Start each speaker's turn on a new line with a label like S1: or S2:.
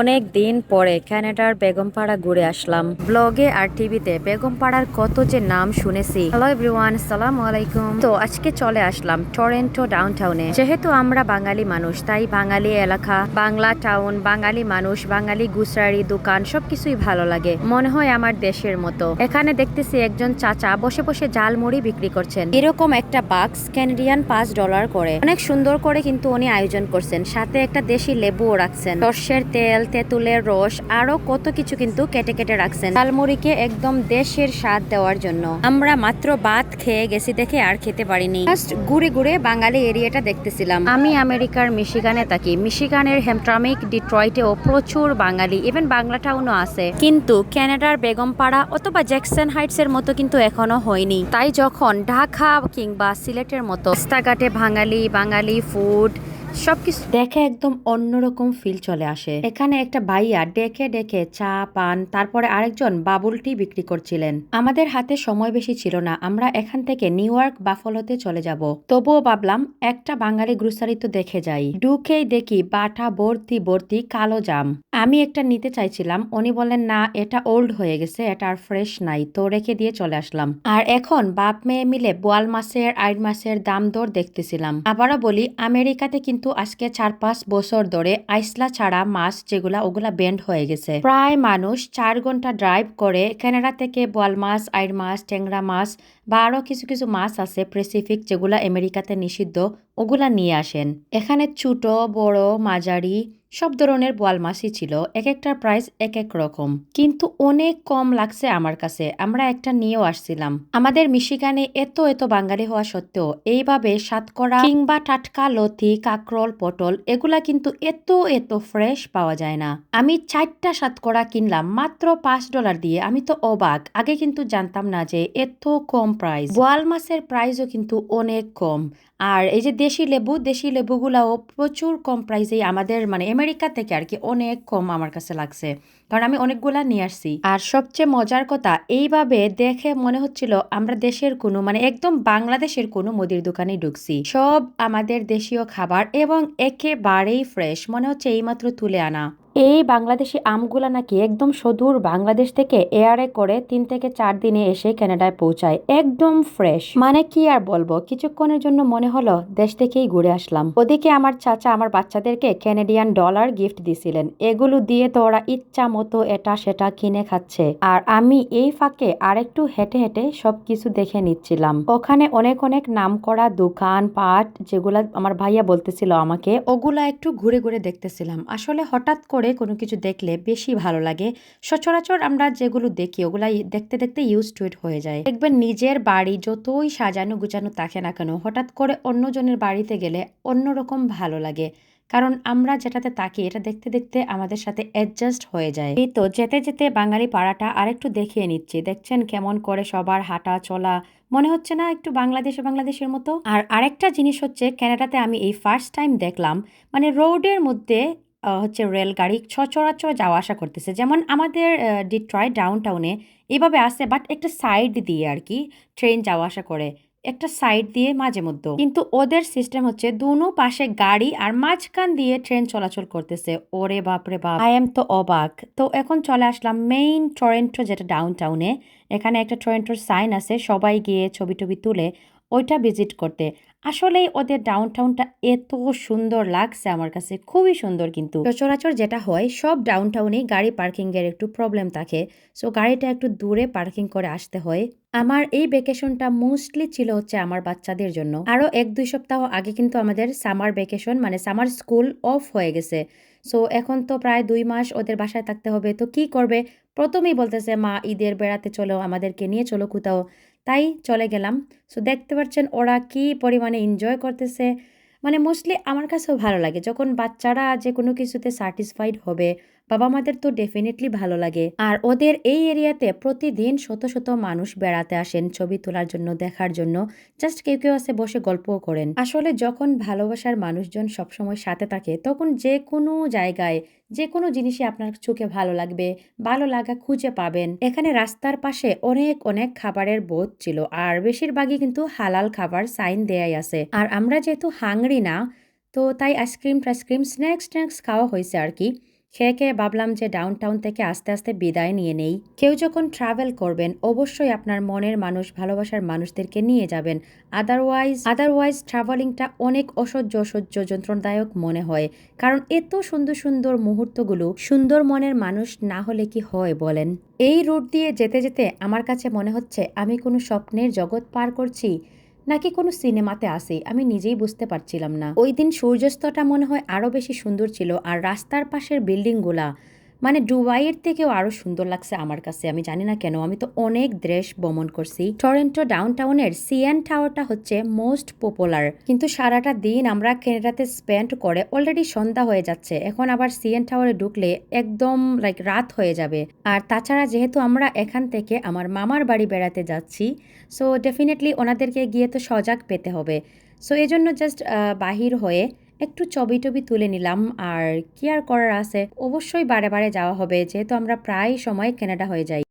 S1: অনেক দিন পরে ক্যানাডার বেগমপাড়া ঘুরে আসলাম। ব্লগে আর টিভিতে বেগমপাড়ার কত যে নাম শুনেছি। হ্যালো এভরিওয়ান সালাম আলাইকুম। তো আজকে চলে আসলাম টরেন্টো ডাউনটাউনে যেহেতু আমরা বাঙালি মানুষ, তাই বাঙালি এলাকা, বাংলা টাউন বাঙালি মানুষ, বাঙালি গুসারি দোকান, সবকিছুই ভালো লাগে। মনে হয় আমার দেশের মতো। এখানে দেখতেছি একজন চাচা বসে বসে জালমুড়ি বিক্রি করছেন। এরকম একটা বাক্স ক্যানাডিয়ান পাঁচ ডলার করে। অনেক সুন্দর করে কিন্তু উনি আয়োজন করছেন। সাথে একটা দেশি লেবুও রাখছেন। সর্ষের তেল তেঁতুলের রস, আরও কত কিছু কিন্তু কেটে কেটে রাখছেন। ঝালমুড়িকে একদম দেশের স্বাদ দেওয়ার জন্য। আমরা মাত্র ভাত খেয়ে গেছি দেখে আর খেতে পারিনি। জাস্ট ঘুরে ঘুরে বাঙালি এরিয়াটা দেখতেছিলাম। আমি আমেরিকার মিশিগানে থাকি। মিশিগানের হেমট্রামিক ডিট্রয়েটেও প্রচুর বাঙালি। ইভেন বাংলা টাউনও আছে। কিন্তু ক্যানাডার বেগমপাড়া অথবা জ্যাকসন হাইটস এর মতো কিন্তু এখনও হয়নি। তাই যখন ঢাকা কিংবা সিলেটের মতো রাস্তাঘাটে বাঙালি বাঙালি ফুড সবকিছু। দেখে একদম অন্যরকম ফিল চলে আসে। এখানে একটা ভাইয়া ডেকে ডেকে চা, পান, তারপরে আরেকজন বাবুল টি বিক্রি করছিলেন। আমাদের হাতে সময় বেশি ছিল না, আমরা এখান থেকে নিউ ইয়র্ক, বাফলোতে চলে যাব। তবুও ভাবলাম, একটা বাঙালি গ্রুসারি তো দেখে যাই। ঢুকেই দেখি বাটা ভর্তি ভর্তি কালো জাম। আমি একটা নিতে চাইছিলাম, উনি বলেন না, এটা ওল্ড হয়ে গেছে, এটা আর ফ্রেশ নাই, তো রেখে দিয়ে চলে আসলাম। আর এখন বাপ মেয়ে মিলে বোয়াল মাছের, আইড মাছের দাম দর দেখতেছিলাম। আবারও বলি, আমেরিকাতে কিন্তু আজকে চার পাঁচ বছর ধরে আইসলা ছাড়া মাছ যেগুলা, ওগুলা ব্যান্ড হয়ে গেছে। প্রায় মানুষ চার ঘণ্টা ড্রাইভ করে ক্যানাডা থেকে বোয়াল মাছ, আইড মাছ, ট্যাংরা মাছ বা আরও কিছু কিছু মাছ আছে প্রেসিফিক যেগুলা আমেরিকাতে নিষিদ্ধ, ওগুলা নিয়ে আসেন। এখানে ছোট, বড়, মাঝারি সব ধরনের বোয়াল মাছই ছিল এক একটার প্রাইস এক এক রকম। কিন্তু অনেক কম লাগছে আমার কাছে, আমরা একটা নিয়েও আসছিলাম। আমাদের মিশিগানে এত এত বাঙালি হওয়া সত্ত্বেও এইভাবে সাতকরা কিংবা টাটকা লতি, কাকরল, পটল, এগুলা কিন্তু এত এত ফ্রেশ পাওয়া যায় না। আমি চারটা সাতকরা কিনলাম, মাত্র পাঁচ ডলার দিয়ে। আমি তো অবাক, আগে কিন্তু জানতাম না যে এত কম প্রাইস বোয়াল মাছের প্রাইসও কিন্তু অনেক কম। আর এই যে দেশি লেবু, দেশি লেবুগুলাও প্রচুর কম প্রাইসেই আমাদের মানে আমেরিকা থেকে আর কি অনেক কম আমার কাছে লাগছে। কারণ আমি অনেকগুলা নিয়ে আসছি। আর সবচেয়ে মজার কথা, এইভাবে দেখে মনে হচ্ছিল আমরা দেশের কোনো মানে একদম বাংলাদেশের কোনো মুদির দোকানে ঢুকছি। সব আমাদের দেশীয় খাবার এবং একেবারেই ফ্রেশ মনে হচ্ছে এইমাত্র তুলে আনা। এই বাংলাদেশি আমগুলা নাকি একদম সুদূর বাংলাদেশ থেকে এয়ারে করে তিন থেকে চার দিনে এসে কানাডায় পৌঁছায়, একদম ফ্রেশ মানে কি আর বলব, কিছুক্ষণের জন্য মনে হলো দেশ থেকেই ঘুরে আসলাম। ওদিকে আমার চাচা আমার বাচ্চাদেরকে ক্যানাডিয়ান ডলার গিফট দিছিলেন। এগুলো দিয়ে তো ওরা ইচ্ছা মতো এটা সেটা কিনে খাচ্ছে। আর আমি এই ফাঁকে আরেকটু হেঁটে হেঁটে সবকিছু দেখে নিচ্ছিলাম। ওখানে অনেক অনেক নাম করা দোকান, পাট যেগুলা আমার ভাইয়া বলতেছিল আমাকে, ওগুলা একটু ঘুরে ঘুরে দেখতেছিলাম। আসলে হঠাৎ করে কোনো কিছু দেখলে বেশি ভালো লাগে। সচরাচর আমরা যেগুলো দেখি ওগুলা দেখতে দেখতে ইউজ টু ইট হয়ে যায়। দেখবেন নিজের বাড়ি যতই সাজানো গুছানো থাকে না কেন, হঠাৎ করে অন্যজনের বাড়িতে গেলে অন্যরকম ভালো লাগে। কারণ আমরা যেটাতে তাকি, এটা দেখতে দেখতে আমাদের সাথে অ্যাডজাস্ট হয়ে যায়। এই তো যেতে যেতে বাঙালি পাড়াটা আরেকটু দেখিয়ে নিচ্ছি। দেখছেন কেমন করে সবার হাঁটা চলা, মনে হচ্ছে না একটু বাংলাদেশ বাংলাদেশের মতো? আর আরেকটা জিনিস হচ্ছে ক্যানাডাতে আমি এই ফার্স্ট টাইম দেখলাম মানে রোডের মধ্যে হচ্ছে রেলগাড়ি সচরাচর যাওয়া আসা করতেছে। যেমন আমাদের ডিট্রয় ডাউন টাউনে এইভাবে আসে বাট একটা সাইড দিয়ে আর কি ট্রেন যাওয়া আসা করে। একটা সাইড দিয়ে মাঝে মধ্যে। কিন্তু ওদের সিস্টেম হচ্ছে দুনো পাশে গাড়ি আর মাঝখান দিয়ে ট্রেন চলাচল করতেছে। ওরে বাপরে বাপ। আই এম তো অবাক। তো এখন চলে আসলাম মেইন টরেন্টো যেটা ডাউন টাউনে এখানে একটা টরেন্টোর সাইন আছে, সবাই গিয়ে ছবি টবি তুলে ওইটা ভিজিট করতে। আসলেই ওদের ডাউন টাউনটা এত সুন্দর লাগছে আমার কাছে, খুবই সুন্দর কিন্তু। সচরাচর যেটা হয়, সব ডাউন টাউনে গাড়ি পার্কিং এর একটু প্রবলেম থাকে সো গাড়িটা একটু দূরে পার্কিং করে আসতে হয়। আমার এই ভেকেশনটা মোস্টলি ছিল হচ্ছে আমার বাচ্চাদের জন্য। আরও এক দুই সপ্তাহ আগে কিন্তু আমাদের সামার ভেকেশন মানে সামার স্কুল অফ হয়ে গেছে। সো এখন তো প্রায় দুই মাস ওদের বাসায় থাকতে হবে, তো কি করবে? প্রথমেই বলতেছে, মা, ঈদের বেড়াতে চলো, আমাদেরকে নিয়ে চলো কোথাও। তাই চলে গেলাম। সো দেখতে পাচ্ছেন ওরা কি পরিমাণে এনজয় করতেছে। মানে মোস্টলি আমার কাছেও ভালো লাগে। যখন বাচ্চারা যে কোনো কিছুতে স্যাটিসফাইড হবে বাবা মাদের তো ডেফিনেটলি ভালো লাগে। আর ওদের এই এরিয়াতে প্রতিদিন শত শত মানুষ বেড়াতে আসেন ছবি তোলার জন্য, দেখার জন্য। জাস্ট কেউ কেউ আছে বসে গল্পও করেন। আসলে যখন ভালোবাসার মানুষজন সবসময় সাথে থাকে, তখন যে কোনো জায়গায়, যে কোনো জিনিসই আপনার চোখে ভালো লাগবে, ভালো লাগা খুঁজে পাবেন। এখানে রাস্তার পাশে অনেক অনেক খাবারের বোধ ছিল, আর বেশিরভাগই কিন্তু হালাল খাবার সাইন দেয়াই আছে। আর আমরা যেহেতু হাংরি না, তো তাই আইসক্রিম টাইসক্রিম স্ন্যাক্স স্ন্যাক্স খাওয়া হয়েছে আর কি। খেয়ে খেয়ে ভাবলাম যে ডাউন টাউন থেকে আস্তে আস্তে বিদায় নিয়ে নেই। কেউ যখন ট্রাভেল করবেন, অবশ্যই আপনার মনের মানুষ, ভালোবাসার মানুষদেরকে নিয়ে যাবেন। আদারওয়াইজ আদারওয়াইজ ট্রাভেলিংটা অনেক অসহ্য অসহ্য, যন্ত্রণাদায়ক মনে হয়। কারণ এত সুন্দর সুন্দর মুহূর্তগুলো সুন্দর মনের মানুষ না হলে কি হয় বলেন? এই রুট দিয়ে যেতে যেতে আমার কাছে মনে হচ্ছে আমি কোনো স্বপ্নের জগৎ পার করছি। নাকি কোনো সিনেমাতে আসে আমি নিজেই বুঝতে পারছিলাম না। ওই দিন সূর্যাস্তটা মনে হয় আরও বেশি সুন্দর ছিল আর রাস্তার পাশের বিল্ডিংগুলা মানে ডুবাইয়ের থেকেও আরও সুন্দর লাগছে আমার কাছে, আমি জানি না কেন। আমি তো অনেক দেশ ভ্রমণ করছি। টরেন্টো ডাউন টাউনের সিএন টাওয়ারটা হচ্ছে মোস্ট পপুলার কিন্তু সারাটা দিন আমরা কেনাডাতে স্পেন্ড করে অলরেডি সন্ধ্যা হয়ে যাচ্ছে। এখন আবার সিএন টাওয়ারে ঢুকলে একদম লাইক রাত হয়ে যাবে। আর তাছাড়া যেহেতু আমরা এখান থেকে আমার মামার বাড়ি বেড়াতে যাচ্ছি সো ডেফিনেটলি ওনাদেরকে গিয়ে তো সজাগ পেতে হবে। সো এই জন্য জাস্ট বাহির হয়ে একটু ছবি টবি তুলে নিলাম। আর কি আর করার আছে? অবশ্যই বারে বারে যাওয়া হবে, যেহেতু আমরা প্রায় সময় কেনাডা হয়ে যাই।